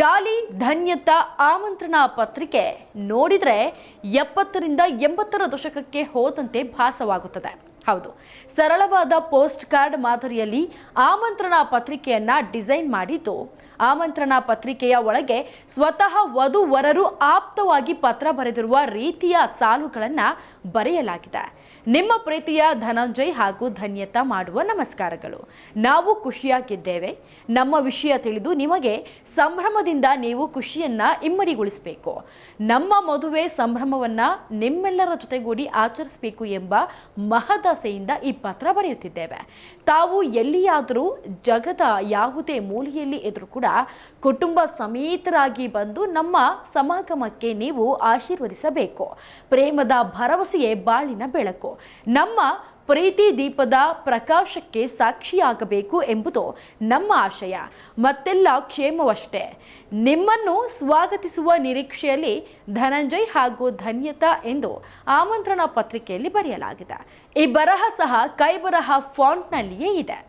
ಡಾಲಿ ಧನ್ಯತ ಆಮಂತ್ರಣ ಪತ್ರಿಕೆ ನೋಡಿದರೆ ಎಪ್ಪತ್ತರಿಂದ ಎಂಬತ್ತರ ದಶಕಕ್ಕೆ ಹೋದಂತೆ ಭಾಸವಾಗುತ್ತದೆ. ಹೌದು, ಸರಳವಾದ ಪೋಸ್ಟ್ ಕಾರ್ಡ್ ಮಾದರಿಯಲ್ಲಿ ಆಮಂತ್ರಣ ಪತ್ರಿಕೆಯನ್ನು ಡಿಸೈನ್ ಮಾಡಿದ್ದು ಆಮಂತ್ರಣ ಪತ್ರಿಕೆಯ ಒಳಗೆ ಸ್ವತಃ ವಧುವರರು ಆಪ್ತವಾಗಿ ಪತ್ರ ಬರೆದಿರುವ ರೀತಿಯ ಸಾಲುಗಳನ್ನು ಬರೆಯಲಾಗಿದೆ. ನಿಮ್ಮ ಪ್ರೀತಿಯ ಧನಂಜಯ್ ಹಾಗೂ ಧನ್ಯತಾ ಮಾಡುವ ನಮಸ್ಕಾರಗಳು. ನಾವು ಖುಷಿಯಾಗಿದ್ದೇವೆ. ನಮ್ಮ ವಿಷಯ ತಿಳಿದು ನಿಮಗೆ ಸಂಭ್ರಮದಿಂದ ನೀವು ಖುಷಿಯನ್ನ ಇಮ್ಮಡಿಗೊಳಿಸಬೇಕು. ನಮ್ಮ ಮದುವೆ ಸಂಭ್ರಮವನ್ನ ನಿಮ್ಮೆಲ್ಲರ ಜೊತೆಗೂಡಿ ಆಚರಿಸಬೇಕು ಎಂಬ ಮಹದಾಸೆಯಿಂದ ಈ ಪತ್ರ ಬರೆಯುತ್ತಿದ್ದೇವೆ. ತಾವು ಎಲ್ಲಿಯಾದರೂ ಜಗದ ಯಾವುದೇ ಮೂಲೆಯಲ್ಲಿ ಇದ್ರೂ ಕೂಡ ಕುಟುಂಬ ಸಮೇತರಾಗಿ ಬಂದು ನಮ್ಮ ಸಮಾಗಮಕ್ಕೆ ನೀವು ಆಶೀರ್ವದಿಸಬೇಕು. ಪ್ರೇಮದ ಭರವಸೆಯೇ ಬಾಳಿನ ಬೆಳಕು. ನಮ್ಮ ಪ್ರೀತಿ ದೀಪದ ಪ್ರಕಾಶಕ್ಕೆ ಸಾಕ್ಷಿಯಾಗಬೇಕು ಎಂಬುದು ನಮ್ಮ ಆಶಯ. ಮತ್ತೆಲ್ಲ ಕ್ಷೇಮವಷ್ಟೇ. ನಿಮ್ಮನ್ನು ಸ್ವಾಗತಿಸುವ ನಿರೀಕ್ಷೆಯಲ್ಲಿ ಧನಂಜಯ್ ಹಾಗೂ ಧನ್ಯತಾ ಎಂದು ಆಮಂತ್ರಣ ಪತ್ರಿಕೆಯಲ್ಲಿ ಬರೆಯಲಾಗಿದೆ. ಈ ಬರಹ ಸಹ ಕೈಬರಹ ಫಾಂಟ್ನಲ್ಲಿಯೇ ಇದೆ.